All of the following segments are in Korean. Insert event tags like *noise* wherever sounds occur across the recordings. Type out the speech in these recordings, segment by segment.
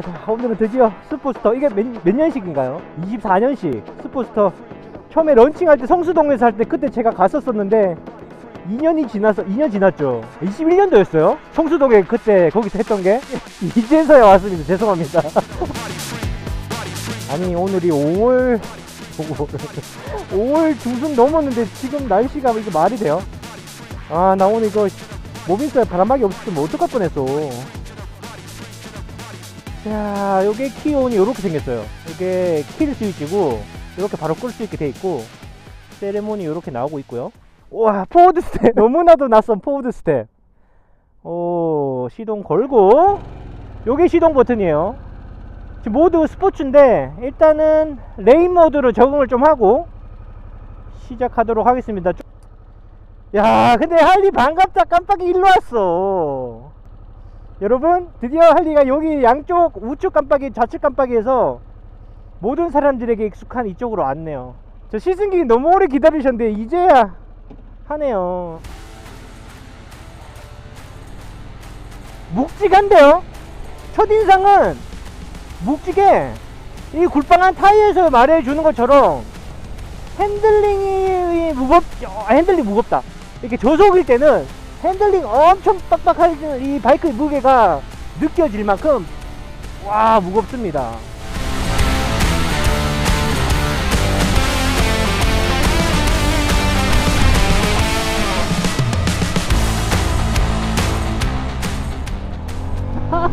자, 오늘은 드디어 스포스터 이게 몇, 몇 년식인가요? 24년식 스포스터 처음에 런칭할 때 성수동에서 할 때 그때 제가 갔었었는데 2년이 지나서 2년 지났죠. 21년도였어요. 성수동에 그때 거기서 했던 게 *laughs* 이제서야 왔습니다. 죄송합니다. *laughs* 아니 오늘이 5월 5월 5월 중순 넘었는데 지금 날씨가 이게 말이 돼요? 아 나 오늘 이거 모빙스에 바람막이 없었으면 어떡할 뻔했어. 자, 요게 키온이 이렇게 생겼어요. 이게 킬 스위치고 이렇게 바로 끌 수 있게 돼 있고 세레모니 이렇게 나오고 있고요. 와, 포워드 스텝 *laughs* 너무나도 낯선 포워드 스텝. 오, 시동 걸고 요게 시동 버튼이에요. 지금 모두 스포츠인데 일단은 레인 모드로 적응을 좀 하고 시작하도록 하겠습니다. 좀- 야, 근데 할리 반갑다 깜빡이 일로 왔어. 여러분 드디어 할리가 여기 양쪽 우측 깜빡이 좌측 깜빡이에서 모든 사람들에게 익숙한 이쪽으로 왔네요. 저 시승기 너무 오래 기다리셨는데 이제야 하네요. 묵직한데요? 첫인상은 묵직해. 이 굴빵한 타이어에서 말해주는 것처럼 핸들링이 무겁 어, 핸들링 무겁다. 이렇게 저속일 때는 핸들링 엄청 빡빡할 이 바이크의 무게가 느껴질 만큼 와 무겁습니다.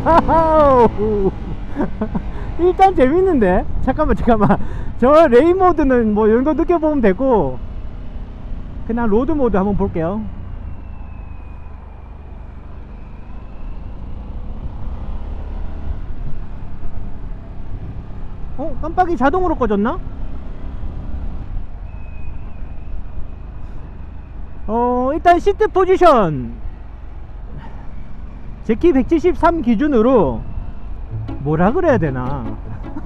*laughs* 일단 재밌는데? 잠깐만 잠깐만. 저 레인 모드는 뭐이 정도 느껴보면 되고 그냥 로드 모드 한번 볼게요 어? 깜빡이 자동으로 꺼졌나? 어 일단 시트 포지션 제키 173 기준으로 뭐라 그래야 되나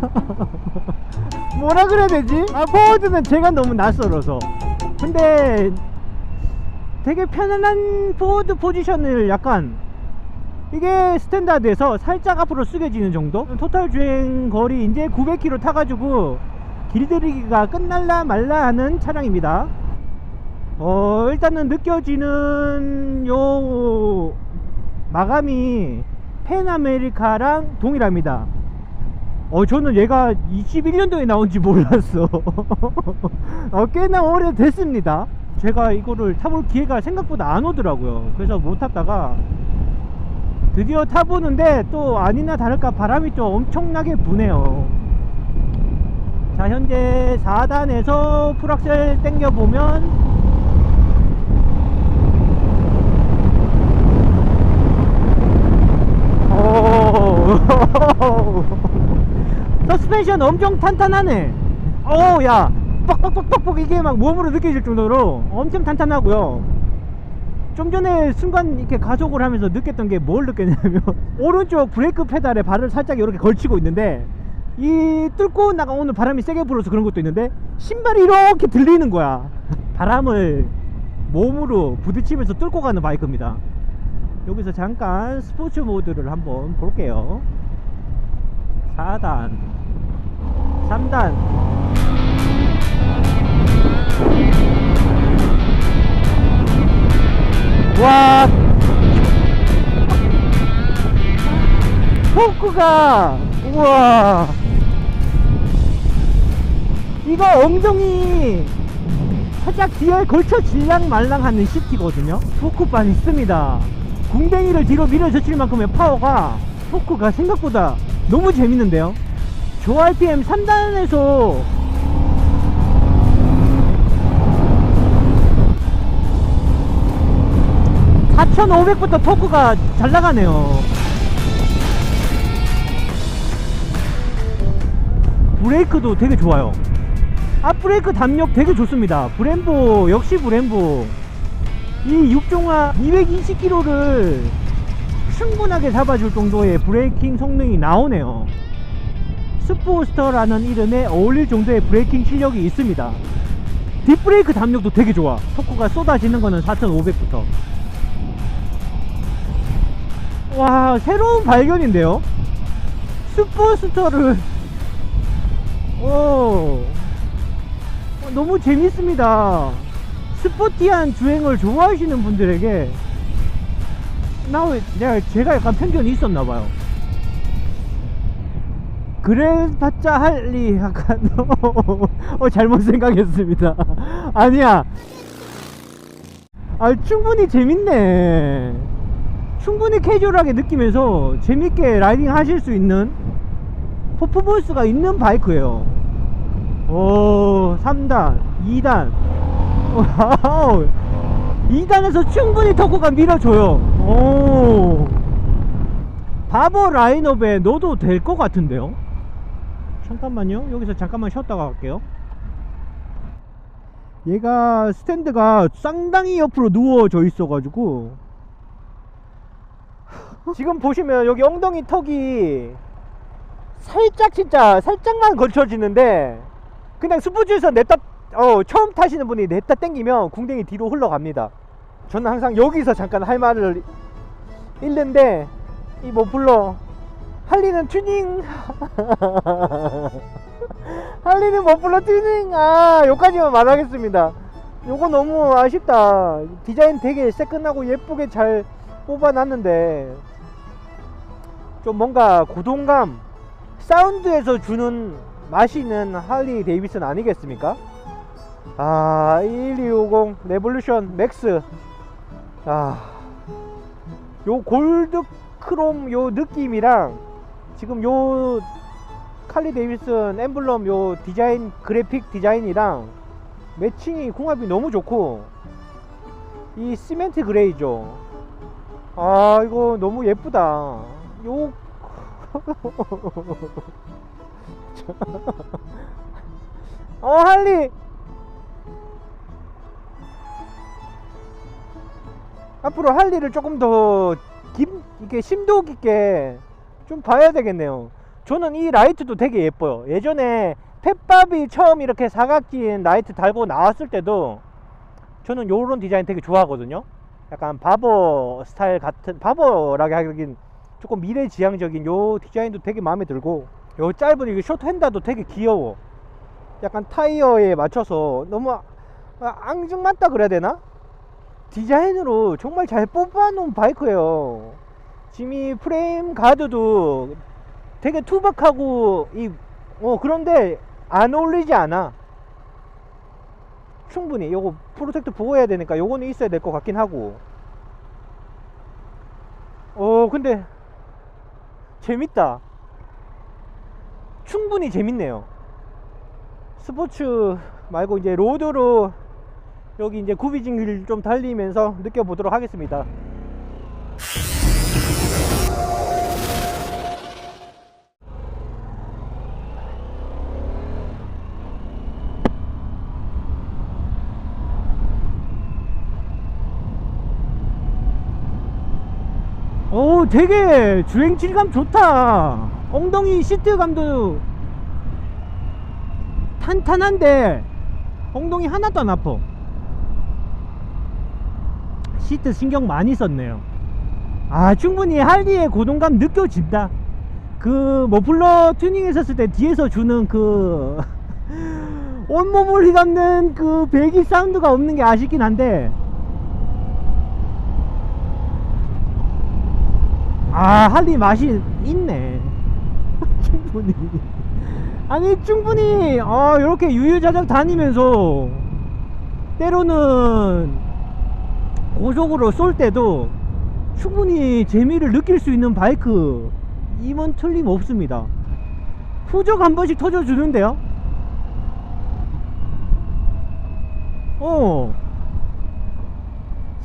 *laughs* 뭐라 그래야 되지? 아 포워드는 제가 너무 낯설어서 근데 되게 편안한 포워드 포지션을 약간 이게 스탠다드에서 살짝 앞으로 숙여지는 정도? 토탈 주행 거리 이제 900km 타가지고 길들이기가 끝날라 말라 하는 차량입니다. 어 일단은 느껴지는 요 마감이 펜아메리카랑 동일합니다. 어 저는 얘가 21년도에 나온지 몰랐어. *laughs* 어, 꽤나 오래됐습니다. 제가 이거를 타볼 기회가 생각보다 안 오더라고요. 그래서 못 탔다가 드디어 타보는데 또 아니나 다를까 바람이 또 엄청나게 부네요. 자 현재 4단에서 풀악셀 당겨보면 오. *laughs* 서스펜션 엄청 탄탄하네. 어야 뻑뻑뻑뻑뻑 이게 막 몸으로 느껴질 정도로 엄청 탄탄하고요 좀 전에 순간 이렇게 가속을 하면서 느꼈던 게 뭘 느꼈냐면 *laughs* 오른쪽 브레이크 페달에 발을 살짝 이렇게 걸치고 있는데 이 뚫고 나가 오는 바람이 세게 불어서 그런 것도 있는데 신발이 이렇게 들리는 거야. 바람을 몸으로 부딪히면서 뚫고 가는 바이크입니다. 여기서 잠깐 스포츠 모드를 한번 볼게요. 4단 3단 와. 포크가. 우와. 이거 엉덩이 살짝 뒤에 걸쳐 질랑 말랑 하는 시티거든요. 포크반 있습니다. 궁뎅이를 뒤로 밀어젖힐 만큼의 파워가 포크가 생각보다 너무 재밌는데요. 조 RPM 3단에서 (4500부터) 토크가 잘 나가네요. 브레이크도 되게 좋아요. 앞브레이크 담력 되게 좋습니다. 브렘보 역시 브렘보. 이 6종아 220km를 충분하게 잡아줄 정도의 브레이킹 성능이 나오네요. 스포스터라는 이름에 어울릴 정도의 브레이킹 실력이 있습니다. 뒷브레이크 담력도 되게 좋아. 토크가 쏟아지는 거는 4500부터 와 새로운 발견인데요? 슈퍼스터를. 오. 어, 너무 재밌습니다. 스포티한 주행을 좋아하시는 분들에게 나 왜, 내가 제가 약간 편견이 있었나봐요. 그래봤자 할리 약간 *laughs* 어 잘못 생각했습니다. *laughs* 아니야. 아 충분히 재밌네 충분히 캐주얼하게 느끼면서 재밌게 라이딩 하실 수 있는 퍼포먼스가 있는 바이크예요. 오 3단 2단. 와우. 2단에서 충분히 터크가 밀어줘요. 오. 바보 라인업에 넣어도 될 것 같은데요? 잠깐만요. 여기서 잠깐만 쉬었다가 갈게요. 얘가 스탠드가 상당히 옆으로 누워져 있어 가지고 지금 보시면 여기 엉덩이 턱이 살짝 진짜 살짝만 걸쳐지는데 그냥 스포츠에서 냅다 어 처음 타시는 분이 냅다 당기면 궁뎅이 뒤로 흘러갑니다. 저는 항상 여기서 잠깐 할 말을 잃는데 이 머플러 할리는 튜닝. *laughs* 할리는 머플러 튜닝. 아 여기까지만 말하겠습니다. 요거 너무 아쉽다. 디자인 되게 새끈하고 예쁘게 잘 뽑아놨는데 좀 뭔가 고동감 사운드에서 주는 맛이 있는 할리 데이비슨 아니겠습니까? 아 1250 레볼루션 맥스. 아 요 골드 크롬 요 느낌이랑 지금 요 칼리 데이비슨 엠블럼 요 디자인 그래픽 디자인이랑 매칭이 궁합이 너무 좋고 이 시멘트 그레이죠. 아 이거 너무 예쁘다 요 *laughs* 어 할리 앞으로 할리를 조금 더 깊, 이렇게 심도 깊게 좀 봐야 되겠네요. 저는 이 라이트도 되게 예뻐요. 예전에 펫밥이 처음 이렇게 사각진 라이트 달고 나왔을 때도 저는 요런 디자인 되게 좋아하거든요. 약간 바버 스타일 같은, 바버라게 하긴 조금 미래지향적인 요 디자인도 되게 마음에 들고, 요 짧은 이거 쇼트 핸다도 되게 귀여워. 약간 타이어에 맞춰서 너무 아- 앙증맞다 그래야 되나? 디자인으로 정말 잘 뽑아놓은 바이크예요. 이 프레임 가드도 되게 투박하고 이 어 그런데 안 어울리지 않아. 충분히 요거 프로텍트 보고 해야 되니까 요거는 있어야 될 것 같긴 하고. 어 근데 재밌다. 충분히 재밌네요. 스포츠 말고 이제 로드로 여기 이제 구비진 길좀 달리면서 느껴보도록 하겠습니다. 오, 되게 주행 질감 좋다. 엉덩이 시트감도 탄탄한데 엉덩이 하나도 안 아파. 시트 신경 많이 썼네요. 아 충분히 할리의 고동감 느껴진다. 그 머플러 튜닝 했었을 때 뒤에서 주는 그 *laughs* 온몸을 휘감는 그 배기 사운드가 없는 게 아쉽긴 한데 아 할리 맛이 있네. *laughs* 충분히. 아니 충분히 아 이렇게 유유자적 다니면서 때로는 고속으로 쏠 때도 충분히 재미를 느낄 수 있는 바이크 임은 틀림없습니다. 후적 한 번씩 터져주는데요? 어.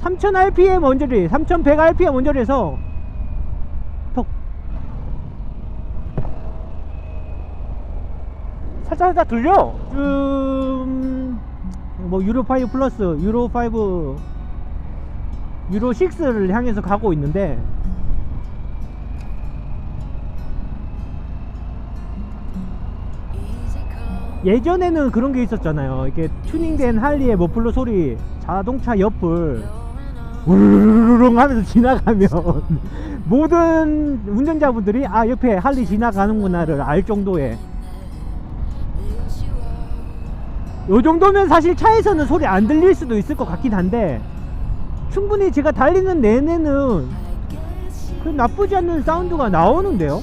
3000rpm 원저리 3100rpm 원저리에서 살짝 들려 좀뭐 유로5 플러스 유로5 유로 6를 향해서 가고 있는데 예전에는 그런 게 있었잖아요. 이렇게 튜닝된 할리의 머플러 소리, 자동차 옆을 우르르릉 하면서 *laughs* 지나가면 모든 운전자분들이 아 옆에 할리 지나가는구나를 알 정도의 요 정도면 사실 차에서는 소리 안 들릴 수도 있을 것 같긴 한데 충분히 제가 달리는 내내는 그 나쁘지 않는 사운드가 나오는데요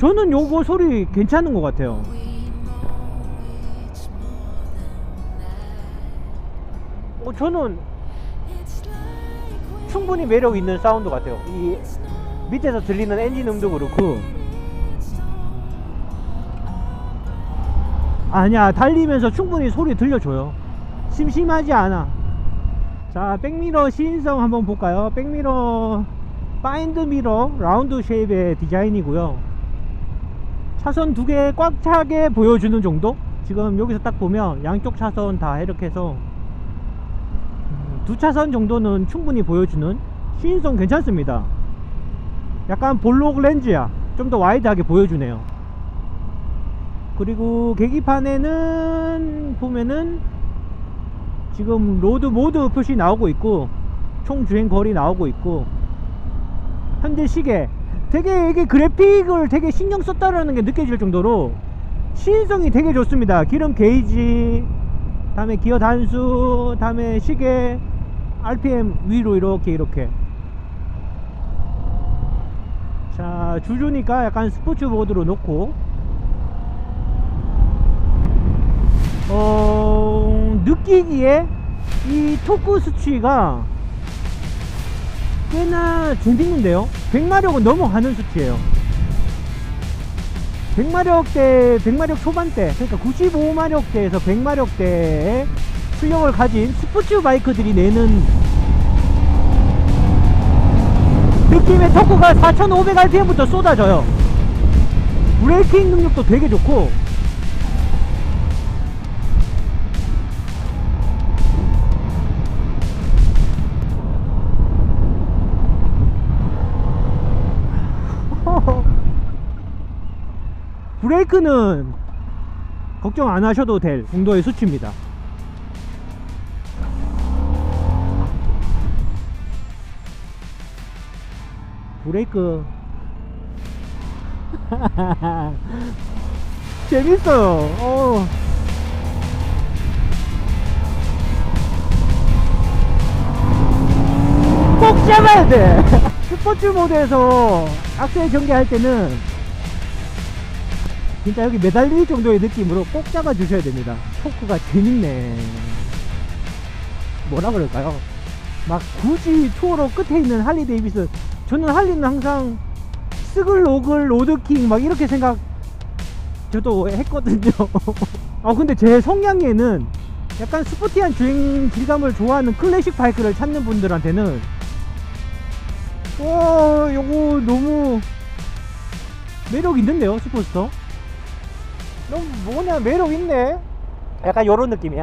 저는 요거 소리 괜찮은 것 같아요 어, 저는 충분히 매력 있는 사운드 같아요. 이 밑에서 들리는 엔진 음도 그렇고. 아니야, 달리면서 충분히 소리 들려줘요. 심심하지 않아. 자, 백미러 시인성 한번 볼까요? 백미러 파인드 미러 라운드 쉐입의 디자인이고요. 차선 두 개 꽉 차게 보여주는 정도? 지금 여기서 딱 보면 양쪽 차선 다 이렇게 해서 두 차선 정도는 충분히 보여주는 시인성 괜찮습니다. 약간 볼록 렌즈야. 좀 더 와이드하게 보여주네요. 그리고 계기판에는 보면은 지금 로드 모드 표시 나오고 있고 총 주행 거리 나오고 있고 현재 시계 되게 이게 그래픽을 되게 신경 썼다라는 게 느껴질 정도로 시인성이 되게 좋습니다. 기름 게이지, 다음에 기어 단수, 다음에 시계, RPM 위로 이렇게 이렇게. 자 주주니까 약간 스포츠 모드로 놓고 어 느끼기에 이 토크 수치가 꽤나 재밌는데요. 100마력은 넘어가는 수치예요. 100마력대 100마력 초반대 그러니까 95마력대에서 100마력대의 출력을 가진 스포츠 바이크들이 내는 느낌의 토크가 4500rpm부터 쏟아져요. 브레이킹 능력도 되게 좋고 브레이크는 걱정 안 하셔도 될 정도의 수치입니다. 브레이크 *laughs* 재밌어요. 어. 꼭 잡아야 돼. *laughs* 스포츠 모드에서 악셀 전개할 때는 진짜 여기 매달릴 정도의 느낌으로 꼭 잡아 주셔야 됩니다. 토크가 재밌네. 뭐라 그럴까요? 막 굳이 투어로 끝에 있는 할리 데이비스 저는 할리는 항상 스글로글 로드킹 막 이렇게 생각 저도 했거든요. *laughs* 아 근데 제 성향에는 약간 스포티한 주행 질감을 좋아하는 클래식 바이크를 찾는 분들한테는 와 요거 너무 매력 있는데요 슈퍼스터 너무 뭐냐? 매력 있네. 약간 요런 느낌이야.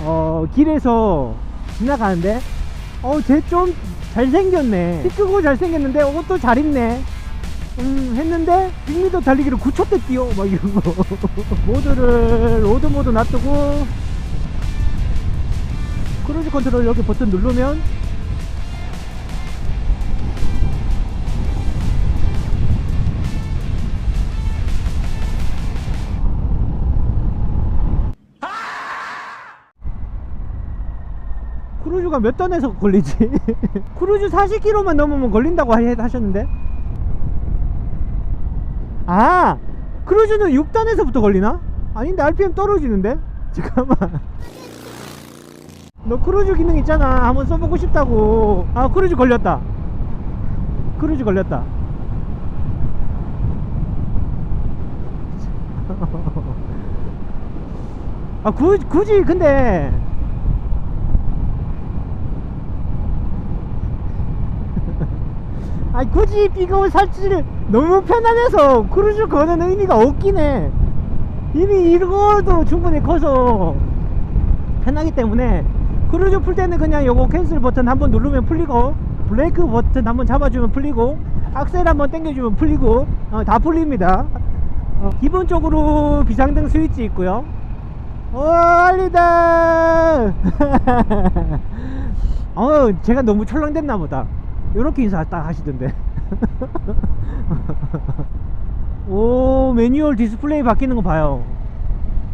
어 길에서 지나가는데 어쟤 좀 잘생겼네. 키 크고 잘생겼는데 옷도 잘 입네. 음 했는데 100m 달리기를 9초 때 뛰어. 막 이런 거 모드를 로드 모드 놔두고. 크루즈 컨트롤 여기 버튼 누르면 크루즈가 몇 ton에서 걸리지? *laughs* 크루즈 40km만 넘으면 걸린다고 하- 하셨는데? 아! 크루즈는 6단에서부터 걸리나? 아닌데 RPM 떨어지는데? *laughs* 잠깐만 너 크루즈 기능 있잖아 한번 써보고 싶다고 아 크루즈 걸렸다 크루즈 걸렸다 *laughs* 아 구, 굳이 근데 아니 굳이 삐검을 살지를 너무 편안해서 크루즈 거는 의미가 없긴 해 이미 이거도 충분히 커서 편하기 때문에 크루즈 풀 때는 그냥 요거 캔슬 버튼 한번 누르면 풀리고 브레이크 버튼 한번 잡아주면 풀리고 악셀 한번 당겨주면 풀리고 어, 다 풀립니다. 어, 기본적으로 비상등 스위치 있고요. 오 알리다! *laughs* 어 제가 너무 철렁댔나 보다 요렇게 인사 딱 하시던데. *laughs* 오 매뉴얼 디스플레이 바뀌는 거 봐요.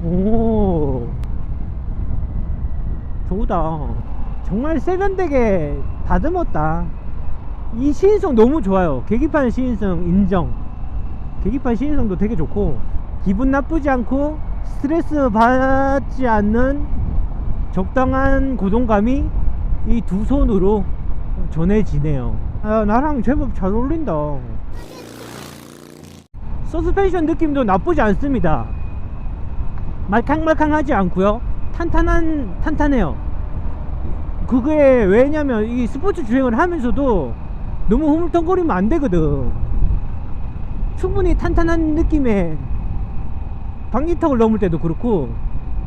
오. 좋다. 정말 세련되게 다듬었다. 이 시인성 너무 좋아요. 계기판 시인성 인정. 계기판 시인성도 되게 좋고 기분 나쁘지 않고 스트레스 받지 않는 적당한 고동감이 이 두 손으로 전해지네요. 아, 나랑 제법 잘 어울린다. 서스펜션 느낌도 나쁘지 않습니다. 말캉말캉하지 않고요. 탄탄한 탄탄해요. 그게 왜냐면 이 스포츠 주행을 하면서도 너무 흐물텅거리면 안 되거든. 충분히 탄탄한 느낌의 방지턱을 넘을 때도 그렇고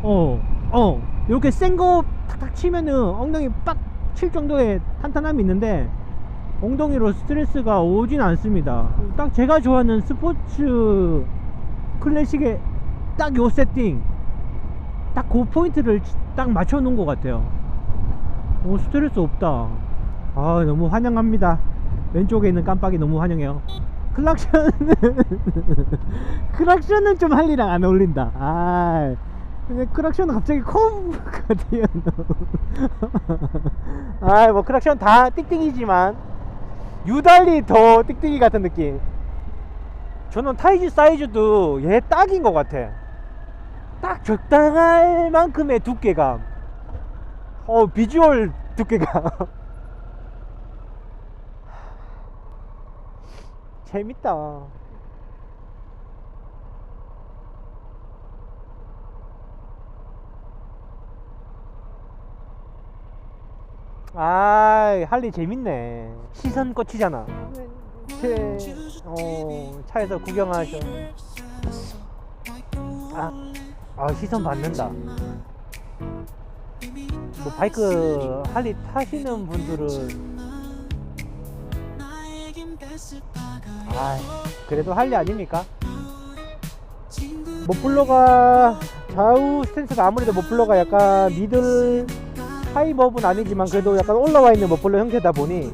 어어 이렇게 센 거 탁탁 치면은 엉덩이 빡 칠 정도의 탄탄함이 있는데 엉덩이로 스트레스가 오진 않습니다. 딱 제가 좋아하는 스포츠 클래식의 딱 요 세팅 딱 그 포인트를 딱 맞춰 놓은 것 같아요. 오 스트레스 없다. 아 너무 환영합니다. 왼쪽에 있는 깜빡이 너무 환영해요. 클락션은 *laughs* 클락션은 좀 할리랑 안 어울린다. 아 근데 크락션은 갑자기 콤가 튀어나오 아뭐 크락션 다 띡띡이지만 유달리 더 띡띡이 같은 느낌. 저는 타이즈 사이즈도 얘 딱인 것 같아. 딱 적당할 만큼의 두께감. 어 비주얼 두께감. *laughs* 재밌다 아 할리 재밌네. 시선 꽂히잖아. 제, 어, 차에서 구경하셔. 아, 아 시선 받는다. 뭐 바이크 할리 타시는 분들은 아 그래도 할리 아닙니까? 머플러가 좌우 스탠스가 아무래도 머플러가 약간 미들 하이버브는 아니지만 그래도 약간 올라와 있는 머플러 형태다 보니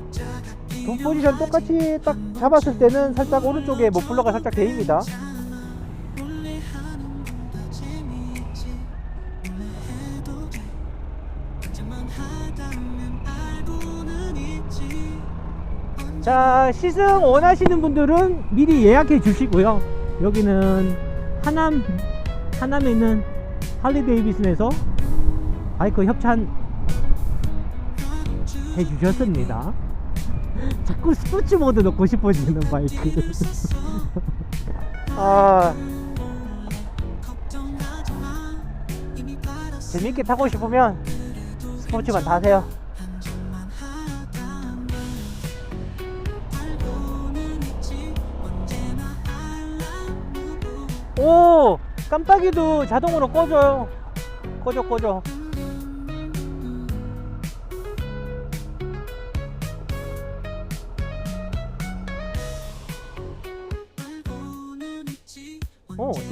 두 포지션 똑같이 딱 잡았을 때는 살짝 오른쪽에 머플러가 살짝 대입니다. 자 시승 원하시는 분들은 미리 예약해 주시고요. 여기는 하남 하남에 있는 할리 데이비슨에서 바이크 협찬 해주셨습니다. *laughs* 자꾸 스포츠 모드 넣고 싶어지는 바이크. *laughs* 아. 재밌게 타고 싶으면 스포츠만 타세요. 오! 깜빡이도 자동으로 꺼져요. 꺼져 꺼져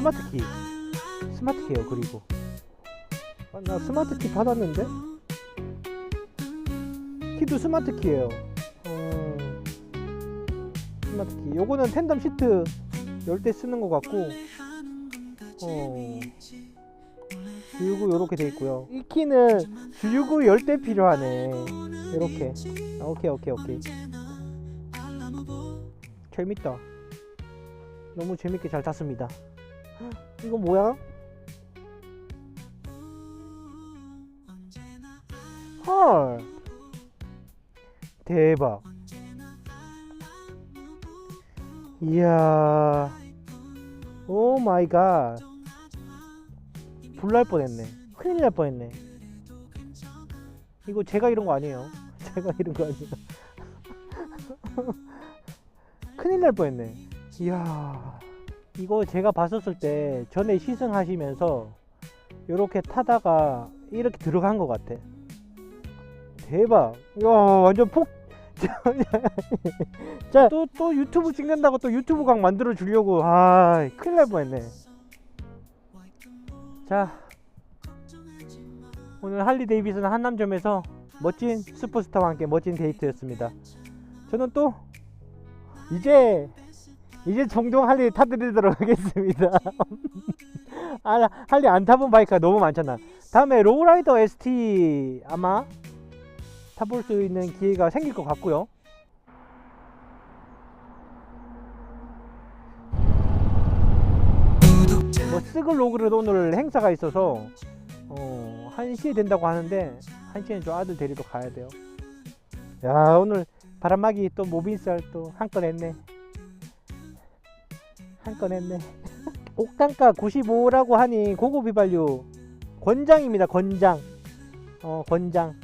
스마트키. 스마트키에요 그리고. 아, 나 스마트키 받았는데? 키도 스마트키에요. 어, 스마트키. 요거는 텐덤 시트 열 때 쓰는 것 같고 어, 줄구 요렇게 돼 있고요. 이 키는 줄구 열 때 필요하네. 이렇게. 아, 오케이 오케이 오케이. 재밌다. 너무 재밌게 잘 탔습니다 이거 뭐야? 헐. 대박. 이야. 오 마이 갓. 불날 뻔했네. 큰일 날 뻔했네. 이거 제가 이런 거 아니에요. *laughs* 제가 이런 거 아니에요. *laughs* 큰일 날 뻔했네. 이야 이거 제가 봤었을 때 전에 시승하시면서 이렇게 타다가 이렇게 들어간 것 같아 대박 이야 완전 폭 *laughs* 자, 또, 또 유튜브 찍는다고 또 유튜브 각 만들어 주려고. 아, 큰일 날 뻔했네. 자, 오늘 할리 데이비슨 한남점에서 멋진 슈퍼스타와 함께 멋진 데이트였습니다. 저는 또 이제 이제 종종 할리 타드리도록 *laughs* 하겠습니다. *laughs* 아, 할리 안 타본 바이크가 너무 많잖아. 다음에 로우라이더 ST 아마 타볼 수 있는 기회가 생길 것 같고요. 뭐 스글 로그를 오늘 행사가 있어서 어, 1시에 된다고 하는데 1시에는 좀 아들 데리러 가야 돼요. 야 오늘 바람막이 또 모빈살 또한 건 했네. 한건 했네. 옥단가 95라고 하니 고급 휘발유 권장입니다. 권장. 어 권장.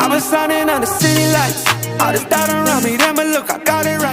I was shining on the city lights. All this doubt around me, then but look, I got it right.